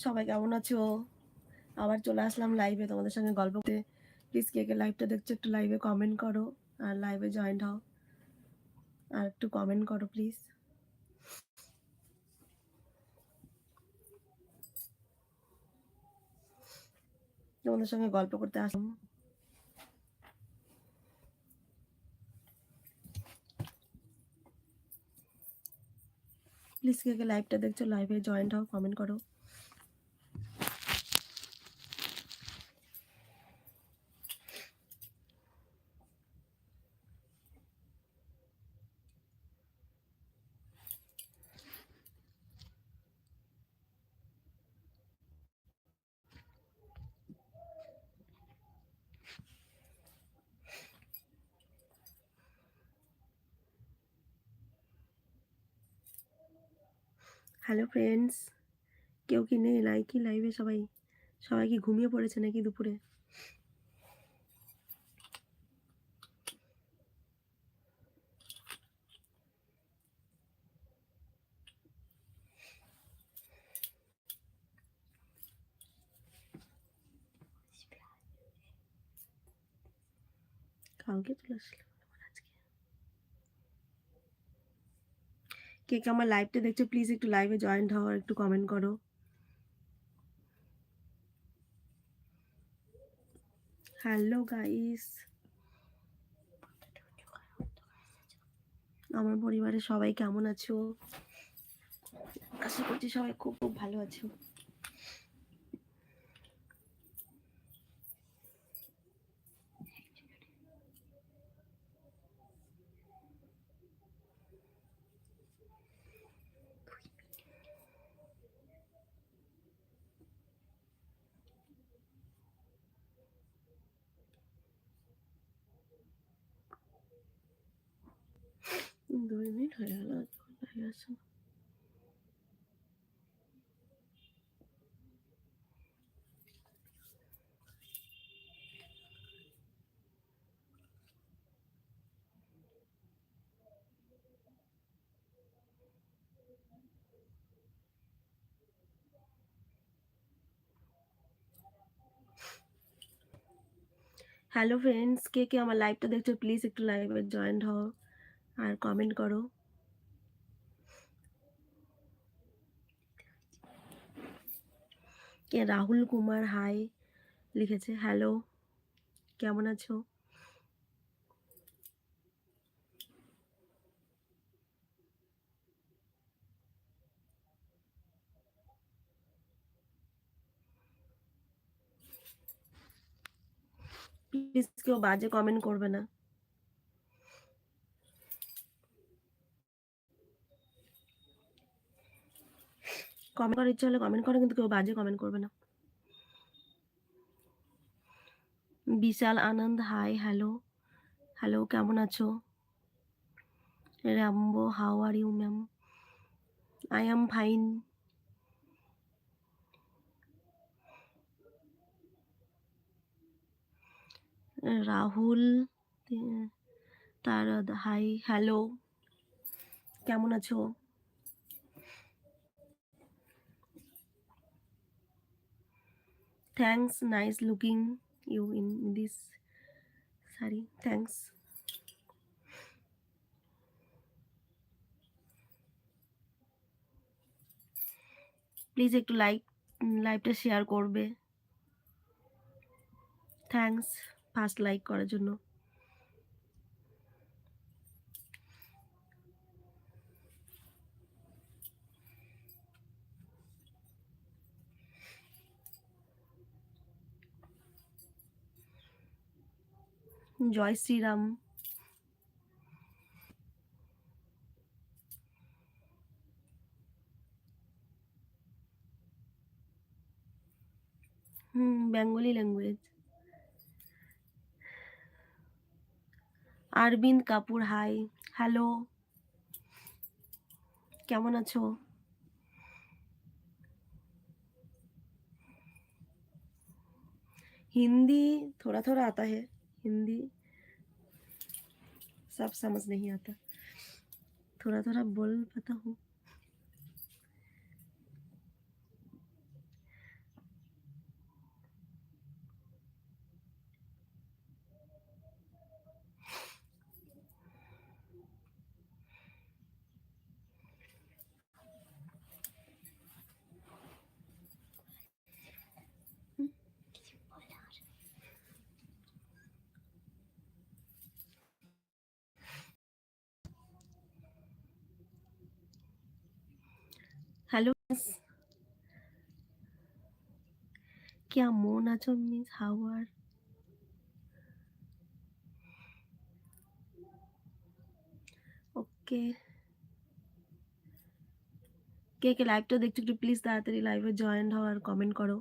সবাই কেমন আছো? আবার চলে আসলাম লাইভে তোমাদের সঙ্গে গল্প করতে। প্লিজ কে কে লাইভটা দেখছ একটু লাইভে কমেন্ট করো আর লাইভে জয়েন্ট হও। আর একটু কমেন্ট করো প্লিজ তোমাদের সঙ্গে গল্প করতে আসলাম। প্লিজ কে কে লাইভটা দেখছ লাইভে জয়েন্ট হও কমেন্ট করো। হ্যালো ফ্রেন্ডস কেউ কি নেই? লাই, কি লাইভে সবাই? সবাই কি ঘুমিয়ে পড়েছে নাকি দুপুরে? কালকে চলে আসলে। কে কে আমার লাইভটা দেখছ প্লিজ একটু লাইভে জয়েন্ট হও একটু কমেন্ট করো। হ্যালো গাইস আমার পরিবারের সবাই কেমন আছো? আশা করছি সবাই খুব খুব ভালো আছো। দুই মিনিট হয়ে গেল হয়ে গেছে হ্যালো ফ্রেন্ডস কে কে আমার লাইভটা দেখছ প্লিজ একটু লাইভে জয়েন্ট হও আর কমেন্ট করো। কে রাহুল কুমার, হাই, লিখেছে হ্যালো কেমন আছো? প্লিজ কেউ বাজে কমেন্ট করবে না। কমেন্ট করার ইচ্ছা হলে কমেন্ট করো, কিন্তু কেউ বাজে কমেন্ট করবে না। Bishal Anand hi hello hello কেমন আছো? Rambo how are you ma'am I am fine Rahul, তার হাই হ্যালো কেমন আছো? Thanks nice looking you in this সারি থ্যাংকস প্লিজ একটু লাইক লাইভটা শেয়ার করবে। থ্যাংকস ফার্স্ট লাইক করার জন্য। জয় শ্রীরাম হুম Bengali language Arvind Kapoor hi hello কেমন আছো हिंदी थोड़ा थोड़ा आता है हिंदी सब समझ नहीं आता। थोड़ा थोड़ा बोल पता हूँ। কেমন আছো, মিস হাওয়ার? ওকে। কে কে লাইভটা দেখছ একটু প্লিজ তাড়াতাড়ি লাইভে জয়েন হও আর কমেন্ট করো।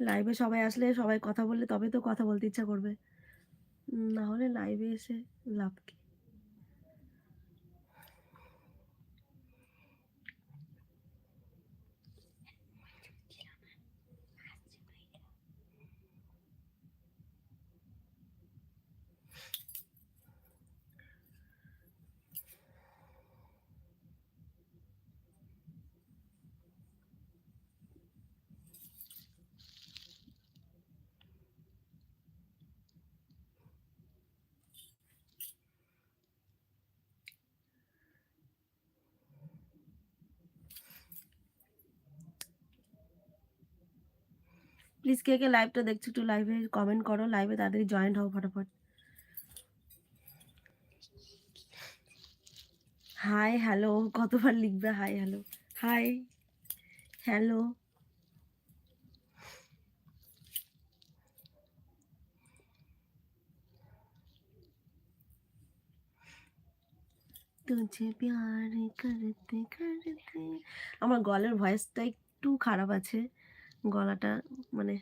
লাইভে সবাই আসলে সবাই কথা বললে তবে তো কথা বলতে ইচ্ছা করবে। না হলে লাইভে এসে লাভ কি? প্লিজ কে কে লাইভটা দেখছ একটু লাইভে কমেন্ট করো লাইভে তাড়াতাড়ি জয়েন্ট হও ফটাফট। হাই হ্যালো কতবার লিখবে? হাই হ্যালো হাই হ্যালো তুঝে প্যার করতে করতে আমার গলের ভয়েসটা একটু খারাপ আছে। গলাটা মানে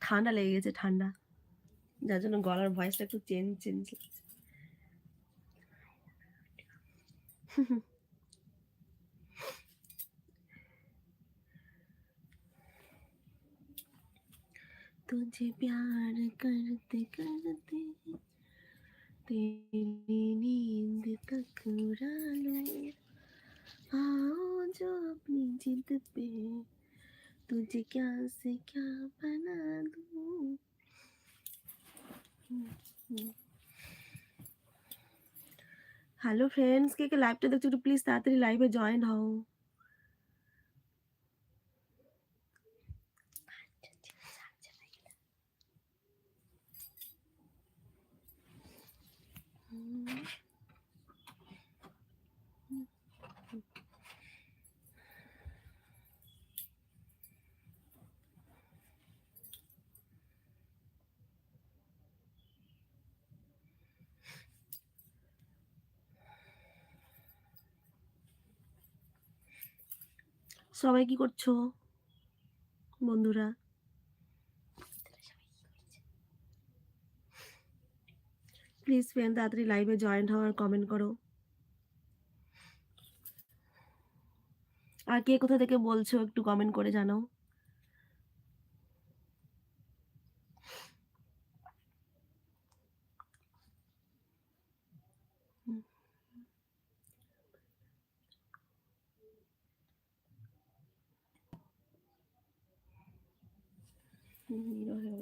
ঠান্ডা লেগে গেছে ঠান্ডা যার জন্য গলার ভয়েসটা একটু চেঞ্জ চেঞ্জ লাগছে तुझे प्यार करते करते तेरी नींद तक उड़ा लो आओ जो अपनी जिद पे तुझे क्या से क्या बना दूं হ্যালো ফ্রেন্ডস কে কে লাইভটা দেখছো একটু প্লিজ তাড়াতাড়ি লাইভে জয়েন হও সবাই কি করছ? বন্ধুরা। প্লিজ ফ্রেন্ড তাড়াতাড়ি লাইভে জয়েন্ট হওয়ার কমেন্ট করো। আর কে কোথা থেকে বলছো একটু কমেন্ট করে জানাও।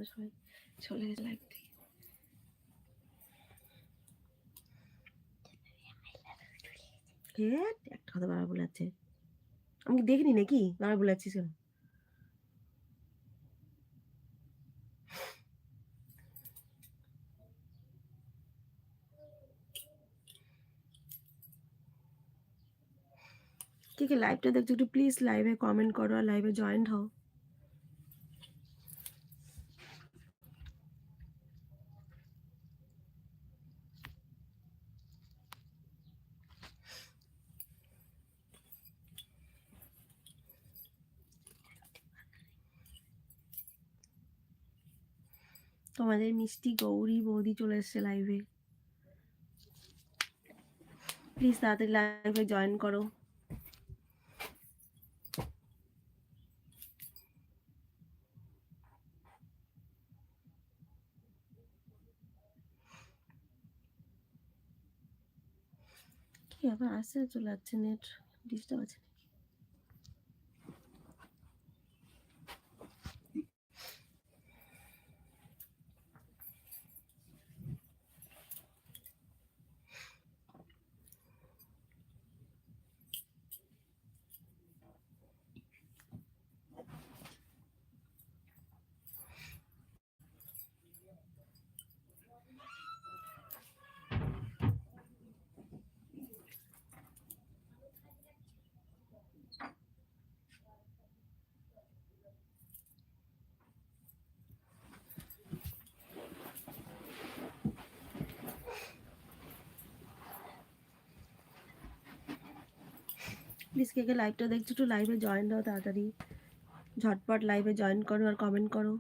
হয়ে সবাই চলে গেছে লাইভ একটা কথা আমি দেখিনি নাকি? কে কে লাইভটা দেখছ একটু প্লিজ লাইভে কমেন্ট করো আর লাইভে জয়েন্ট হও। তোমাদের মিষ্টি গৌরী বৌদি চলে এসছে লাইভে প্লিজ তাড়াতাড়ি লাইভে জয়েন করো। কি আবার আসছে চলে যাচ্ছে নেট ডিস্টার্ব আছে। প্লিজ কে কে লাইভটা দেখছ একটু লাইভে জয়েন হও তাড়াতাড়ি। ঝটপট লাইভে জয়েন করো আর কমেন্ট করো।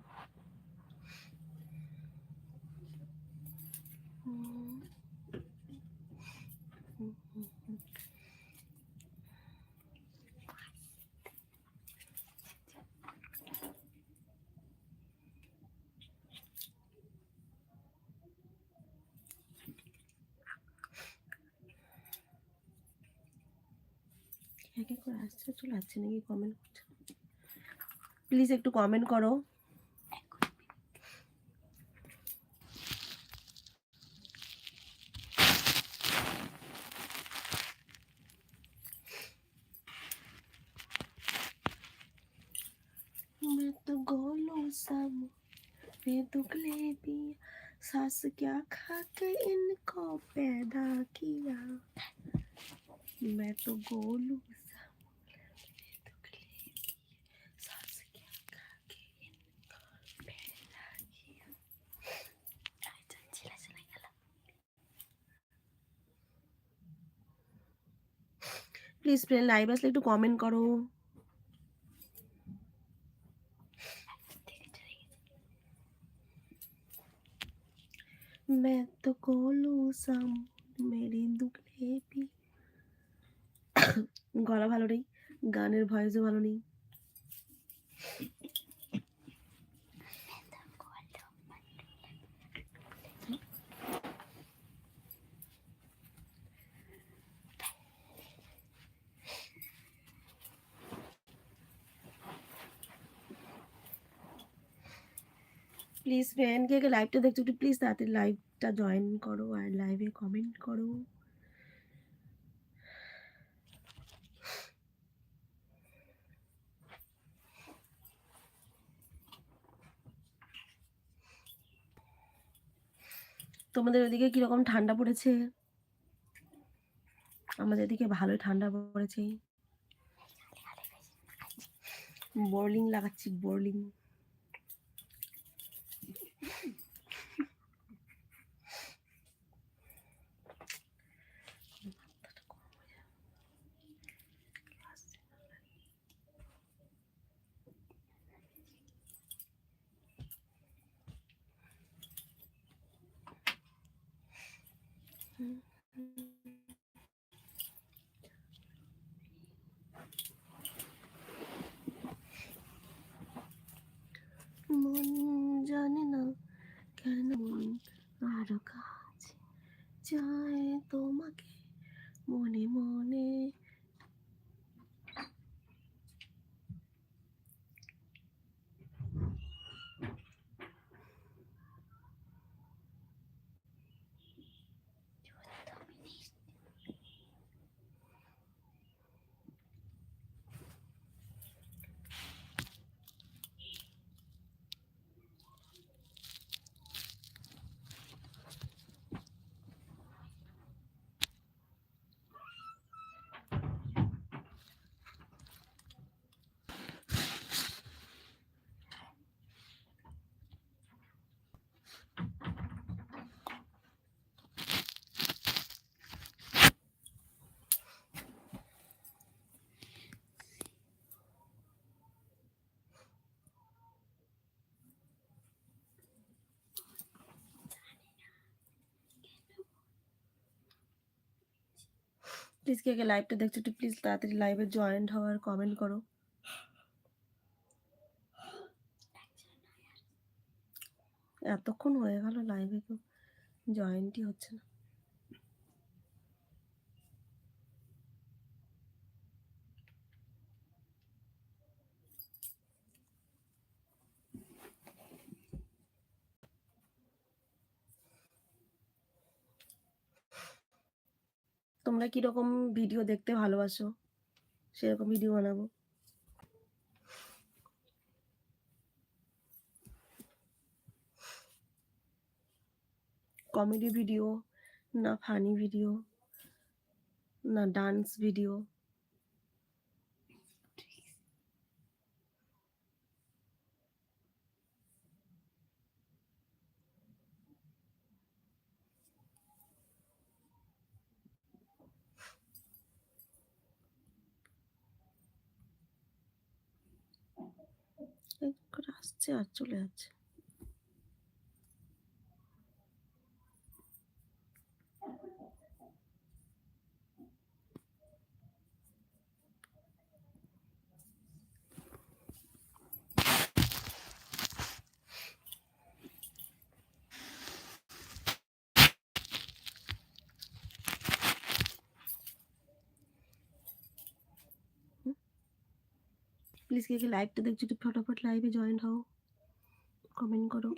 এক করে আসছে চলে আসছে নাকি কমেন্ট করছে প্লিজ একটু কমেন্ট করো मैं तो गोलू सब पे दुखले दिया सास क्या खा के इनको पैदा किया मैं तो गोलू প্লিজ ফ্রেন্ড লাইভ আসলে একটু কমেন্ট করো मैं तो गोलू सा मुंह मेरी दुखले भी গলা ভালো নেই গানের ভয়েসও ভালো নেই প্লিজ ফ্রেন্ড কে কে লাইভটা দেখছ একটু প্লিজ তাড়াতাড়ি লাইভটা জয়েন করো আর লাইভে কমেন্ট করো। তোমাদের ওদিকে কীরকম ঠান্ডা পড়েছে? আমাদের এদিকে ভালোই ঠান্ডা পড়েছে। বোর্লিং লাগাচ্ছি বোর্লিং মন জানে না কেন মন আরও কাছে চায় তোমাকে মনে মনে প্লিজ কে কে লাইভটা দেখছ, একটু প্লিজ তাড়াতাড়ি লাইভে জয়েন্ট হওয়ার কমেন্ট করো। এতক্ষণ হয়ে গেল লাইভে কেউ জয়েন্টই হচ্ছে না। তোমরা কীরকম ভিডিও দেখতে ভালোবাসো? সেরকম ভিডিও বানাবো। কমেডি ভিডিও, না ফানি ভিডিও, না ডান্স ভিডিও। আসছে আর চলে যাচ্ছে। প্লিজ কে কে লাইভটা দেখছ একটু ফটাফট লাইভে জয়েন হও। কমেন্ট করো।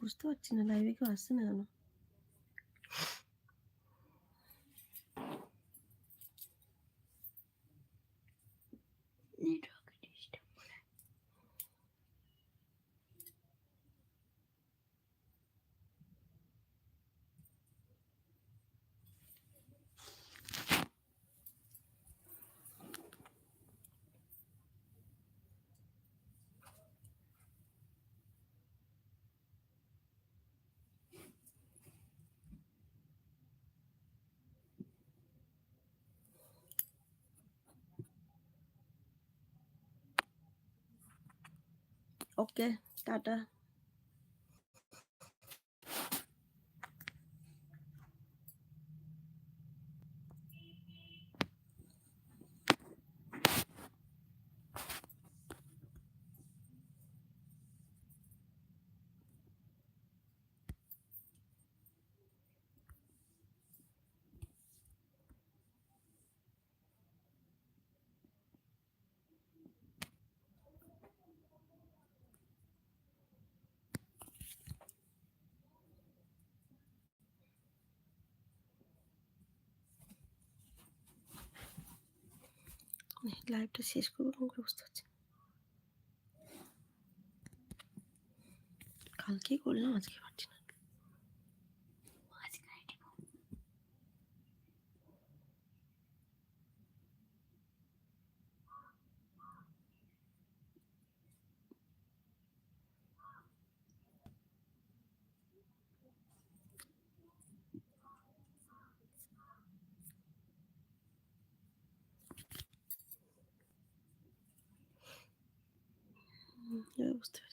বুঝতে পারছি না লাইভে কেউ আসছে না কেন ওকে টাটা। লাইভটা শেষ করব কেমন করে বুঝতে পারছি কালকেই করলাম আজকে পারছি না। হুম, এবার বুঝতে পেরেছি